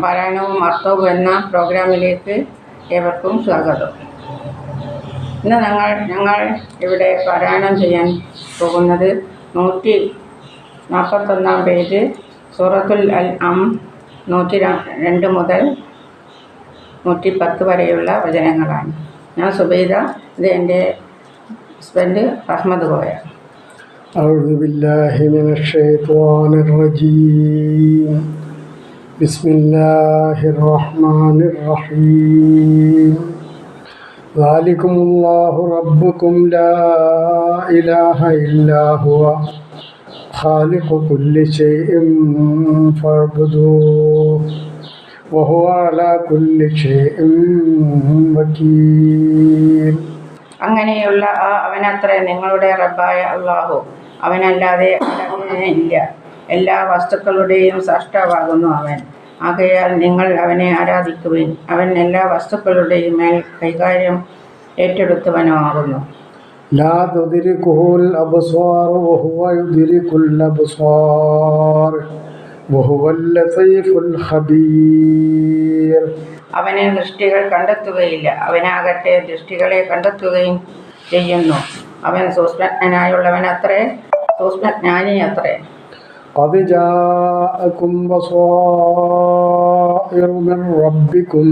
പാരായണവും അർത്ഥവും എന്ന പ്രോഗ്രാമിലേക്ക് ഏവർക്കും സ്വാഗതം ഇന്ന് ഞങ്ങൾ ഞങ്ങൾ ഇവിടെ പാരായണം ചെയ്യാൻ പോകുന്നത് നൂറ്റി നാൽപ്പത്തൊന്നാം പേജ് സൂറത്തുൽ അൽ അം നൂറ്റി ര- രണ്ട് മുതൽ നൂറ്റി പത്ത് വരെയുള്ള വചനങ്ങളാണ് ഞാൻ സുബൈദ ഇത് എൻ്റെ ഹസ്ബൻഡ് അഹമ്മദ് കോയ أعوذ بالله من الشيطان الرجيم بسم الله الرحمن الرحيم ذلكم الله ربكم لا إله إلا هو خالق كل شيء فاعبدوه وهو على كل شيء وكيل അങ്ങനെയുള്ള ആ അവനത്ര നിങ്ങളുടെ റബ്ബായ അള്ളാഹു അവനല്ലാതെ ആരാധന ഇല്ല എല്ലാ വസ്തുക്കളുടെയും സൃഷ്ടാവാകുന്നു അവൻ ആകയാൽ നിങ്ങൾ അവനെ ആരാധിക്കുവിൻ അവൻ എല്ലാ വസ്തുക്കളുടെയും മേൽ കൈകാര്യം ഏറ്റെടുത്തവനുമാകുന്നു لا تدركه الأبصار وهو يدرك الأبصار وهو اللطيف الخبير അവനെ ദൃഷ്ടികൾ കണ്ടെത്തുകയില്ല അവനാകട്ടെ ദൃഷ്ടികളെ കണ്ടെത്തുകയും ചെയ്യുന്നു അവൻ സൂക്ഷ്മജ്ഞനായുള്ളവനത്രേ സൂക്ഷ്മജ്ഞാനി അത്രേ قد جاءكم بصائر من ربكم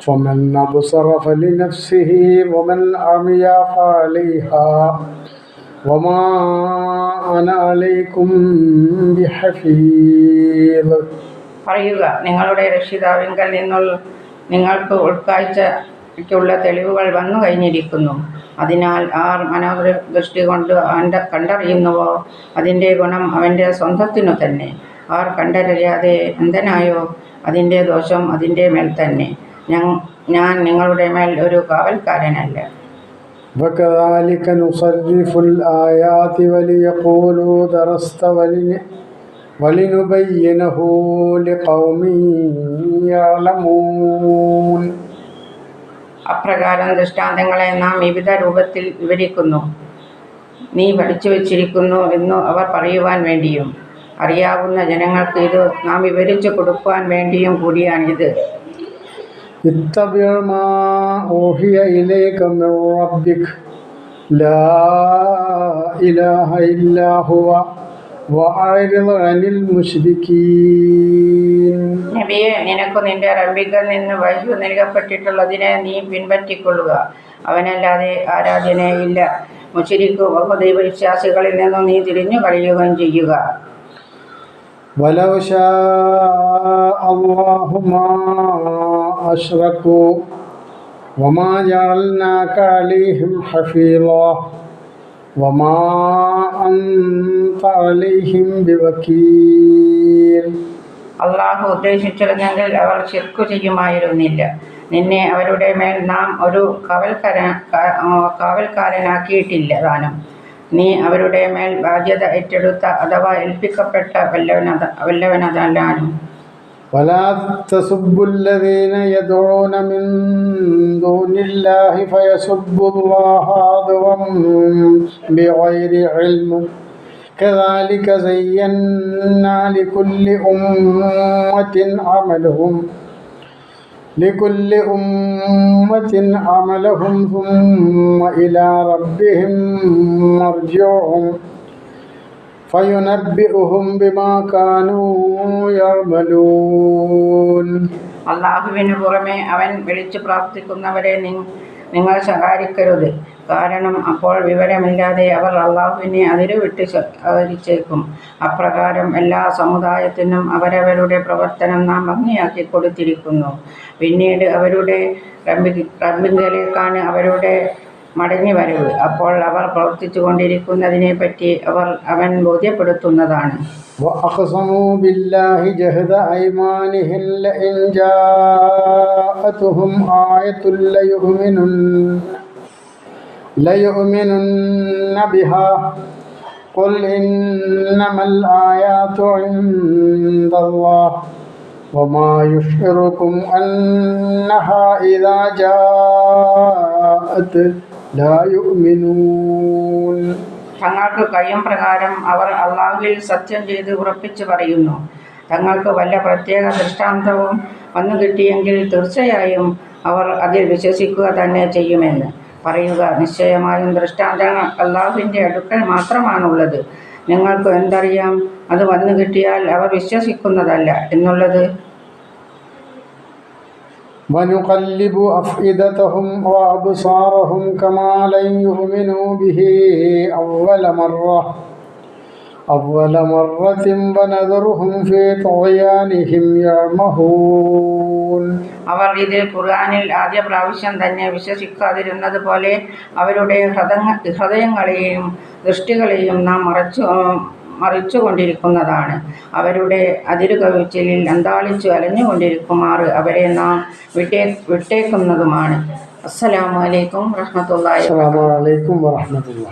فمن أبصر فلنفسه ومن عمي فعليها وما أنا عليكم بحفيظ പറയുക നിങ്ങളുടെ രക്ഷിതാവിങ്കൽ നിന്നുള്ള നിങ്ങൾക്ക് ഉൾക്കാഴ്ചയ്ക്കുള്ള തെളിവുകൾ വന്നു കഴിഞ്ഞിരിക്കുന്നു അതിനാൽ ആർ മനോദൃഷ്ടി കൊണ്ട് അവൻ്റെ കണ്ടറിയുന്നുവോ അതിൻ്റെ ഗുണം അവൻ്റെ സ്വന്തത്തിനു തന്നെ ആർ കണ്ടറിയാതെ അന്ധനായോ അതിൻ്റെ ദോഷം അതിൻ്റെ മേൽ തന്നെ ഞ- ഞാൻ നിങ്ങളുടെ മേൽ ഒരു കാവൽക്കാരനല്ല وكذلك نصرف الآيات وليقولوا درست ولن ولنبينه لقوم يعلمون അപ്രകാരം ദൃഷ്ടാന്തങ്ങളെ നാം വിവിധ രൂപത്തിൽ വിവരിക്കുന്നു. നീ പഠിച്ചു വച്ചിരിക്കുന്നു എന്ന് അവർ പറയുവാൻ വേണ്ടിയും അറിയാവുന്ന ജനങ്ങൾക്ക് ഇത് നാം വിവരിച്ചു കൊടുക്കുവാൻ വേണ്ടിയും കൂടിയാണിത്. ഇത്തവ്യമാ ما أوحي إليك من ربك لا إله إلا هو وأعرض عن المشركين നബിയെ നിനക്ക് നിന്റെ റബ്ബിൽ നിന്ന് വഹ്യു നൽകപ്പെട്ടിട്ടുള്ളതിനെ നീ പിൻപറ്റിക്കൊള്ളുക അവനല്ലാതെ ആരാധനയില്ല മുശരിക്കു ബഹുദൈവ വിശ്വാസികളിൽ നിന്നും നീ തിരിഞ്ഞു കളയുകയും ചെയ്യുക ولو شاء الله ما أشركوا وما جعلناك عليهم حفيظا وما أنت عليهم بوكيل അള്ളാഹു ഉദ്ദേശിച്ചിരുന്നെങ്കിൽ അവർ ശിർക്ക് ചെയ്യുമായിരുന്നില്ല നിന്നെ അവരുടെ മേൽ നാം ഒരു കാവൽക്കാര കാ- ആ, കാവൽക്കാരനാക്കിയിട്ടില്ല താനും നീ അവരുടെ മേൽ ബാധ്യത ഏറ്റെടുത്ത അഥവാ ഏൽപ്പിക്കപ്പെട്ട വല്ലവനത വല്ലവനതല്ലാനും ولا تسبوا الذين يدعون من دون الله فيسبوا الله عدوا بغير علم. كذلك زينا لكل أمة عملهم لكل أمة عملهم ثم إلى ربهم مرجعهم. അള്ളാഹുവിന് പുറമെ അവൻ വിളിച്ചു പ്രാർത്ഥിക്കുന്നവരെ നിങ്ങൾ ശകാരിക്കരുത്. കാരണം അപ്പോൾ വിവരമില്ലാതെ അവർ അള്ളാഹുവിനെ അതിരുവിട്ട് ശകാരിച്ചേക്കും. അപ്രകാരം എല്ലാ സമുദായത്തിനും അവരവരുടെ പ്രവർത്തനം നാം ഭംഗിയാക്കി കൊടുത്തിരിക്കുന്നു. പിന്നീട് അവരുടെ റബ്ബി റബ്ബിങ്കലേക്കാണ് അവരുടെ മടങ്ങി വരവ് അപ്പോൾ അവർ പ്രവർത്തിച്ചു കൊണ്ടിരിക്കുന്നതിനെ പറ്റി അവർ അവൻ ബോധ്യപ്പെടുത്തുന്നതാണ് وأقسموا بالله جهد أيمانهم لئن جاء جاءتهم آية ليؤمنن ليؤمنن بها قل إنما الآيات عند الله وما يشعركم أنها إذا جاءت لا يؤمنون തങ്ങൾക്ക് കഴിയും പ്രകാരം അവർ അള്ളാഹുവിൽ സത്യം ചെയ്ത് ഉറപ്പിച്ചു പറയുന്നു. തങ്ങൾക്ക് വല്ല പ്രത്യേക ദൃഷ്ടാന്തവും വന്നു കിട്ടിയെങ്കിൽ തീർച്ചയായും അവർ അതിൽ വിശ്വസിക്കുക തന്നെ ചെയ്യുമെന്ന്. പറയുക നിശ്ചയമായും ദൃഷ്ടാന്തങ്ങൾ അള്ളാഹുവിന്റെ അടുക്കൽ മാത്രമാണുള്ളത്. നിങ്ങൾക്ക് എന്തറിയാം? അത് വന്നു കിട്ടിയാൽ അവർ വിശ്വസിക്കുന്നതല്ല. എന്നുള്ളത് ونقلب أفئدتهم وأبصارهم كما لن يؤمنوا به أول مرة أول مرة ونذرهم في طغيانهم يعمهون അവർ ഇതിൽ ഖുർആനിൽ ആദ്യ പ്രാവശ്യം തന്നെ വിശ്വസിക്കാതിരുന്നത് പോലെ അവരുടെ ഹൃദയ ഹൃദയങ്ങളെയും ദൃഷ്ടികളെയും നാം മറച്ചു മറിച്ചു കൊണ്ടിരിക്കുന്നതാണ് അവരുടെ അതിരുകവിച്ചിലിൽ അന്താളിച്ചു അലഞ്ഞുകൊണ്ടിരിക്കുമാറ് അവരെ നാം വിട്ടേ വിട്ടേക്കുന്നതുമാണ്. അസ്സലാമലൈക്കും വറഹമത്തുള്ള അസ്സലാമലൈക്കും വറഹമത്തുള്ള